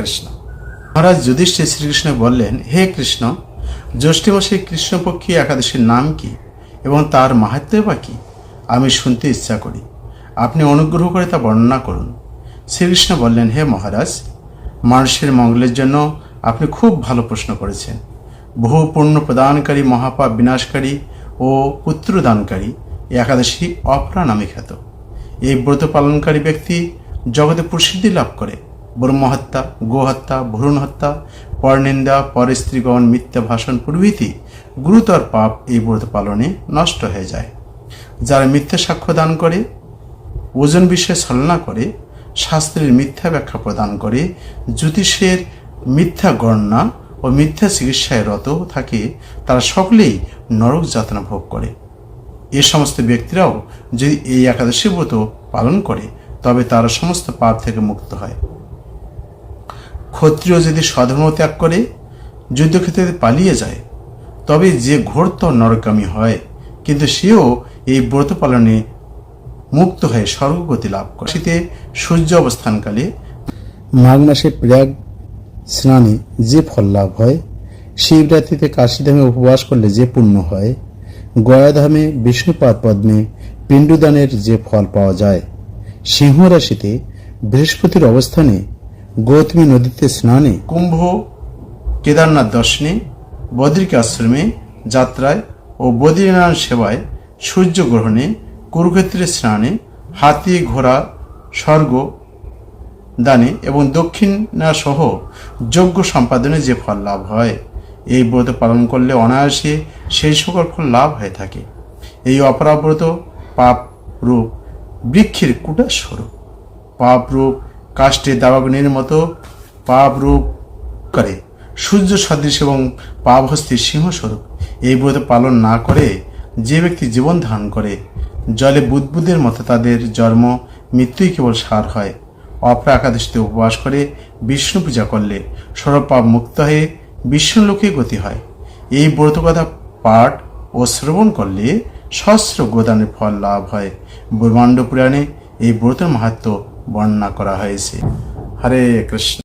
কৃষ্ণ মহারাজ যুধিষ্ঠির শ্রীকৃষ্ণ বললেন, হে কৃষ্ণ জ্যৈষ্ঠী মাসে কৃষ্ণপক্ষী একাদশীর নাম কি এবং তার মাহাত্ম্য বা কি? আমি শুনতে ইচ্ছা করি। আপনি অনুগ্রহ করে তা বর্ণনা করুন। শ্রীকৃষ্ণ বললেন, হে মহারাজ মানুষের মঙ্গলের জন্য আপনি খুব ভালো প্রশ্ন করেছেন। বহু পূর্ণ প্রদানকারী মহাপাপ বিনাশকারী ও পুত্রদানকারী একাদশী অপরা নামে খ্যাত। এই ব্রত পালনকারী ব্যক্তি জগতে প্রসিদ্ধি লাভ করে। ব্রহ্মহত্যা, গোহত্যা ভ্রূণ হত্যা পরনিন্দা, পরস্ত্রীগণ মিথ্যা ভাষণ প্রভৃতি গুরুতর পাপ এই ব্রত পালনে নষ্ট হয়ে যায়। যারা মিথ্যা সাক্ষ্য দান করে, ওজন বিষয়ে ছলনা করে, শাস্ত্রের মিথ্যা ব্যাখ্যা প্রদান করে, জ্যোতিষের মিথ্যা গণনা ও মিথ্যা চিকিৎসায় রত থাকে, তারা সকলেই নরক যাতনা ভোগ করে। এ সমস্ত ব্যক্তিরাও যদি এই একাদশী ব্রত পালন করে, তবে তারা সমস্ত পাপ থেকে মুক্ত হয়। ক্ষত্রিয় যদি স্বধর্ম ত্যাগ করে, যুদ্ধক্ষেত্রে পালিয়ে যায়, তবে যে ঘোরতর নরকামী হয়, কিন্তু সেও এই ব্রত পালনে মুক্ত হয়ে স্বর্গগতি লাভ করে। শীতে সূর্য অবস্থানকালে মাঘ মাসে প্রয়াগ স্নানে যে ফল লাভ হয়, শিবরাত্রিতে কাশীধামে উপবাস করলে যে পুণ্য হয়, গয়াধামে বিষ্ণুপাদ পদ্মে পিণ্ডদানের যে ফল পাওয়া যায়, সিংহ রাশিতে বৃহস্পতির অবস্থানে গৌতমী নদীতে স্নানে। কুম্ভ, কেদারনাথ দর্শনে, বদ্রিক আশ্রমে, যাত্রায় ও বদ্রীনারায়ণ সেবায় সূর্যগ্রহণে কুরুক্ষেত্রে স্নানে, হাতি, ঘোড়া, স্বর্গ দানে এবং দক্ষিণা সহ যজ্ঞ সম্পাদনে যে ফল লাভ হয়, এই ব্রত পালন করলে অনায়াসে সেই সকল ফল লাভ হয়ে থাকে। এই অপরাব্রত পাপ রূপ বৃক্ষের কুটা স্বরূপ পাপ রূপ কাষ্ঠে দাবাগ্নির মতো পাপ রূপ করে। সূর্য সদৃশ এবং পাবহস্তির সিংহস্বরূপ এই ব্রত পালন না করে যে ব্যক্তি জীবন ধারণ করে, জলে বুদবুদের মতো তাদের জন্ম, মৃত্যুই কেবল সার হয়। অপরা একাদশীতে উপবাস করে বিষ্ণু পূজা করলে সর্বপাপ মুক্ত হয়ে বিষ্ণু বিষ্ণুলোকে গতি হয়। এই ব্রতকথা পাঠ ও শ্রবণ করলে সহস্র গোদানের ফল লাভ হয়। ব্রহ্মাণ্ড পুরাণে এই ব্রতের মাহাত্ম বর্ণনা করা হয়েছে। হরে কৃষ্ণ।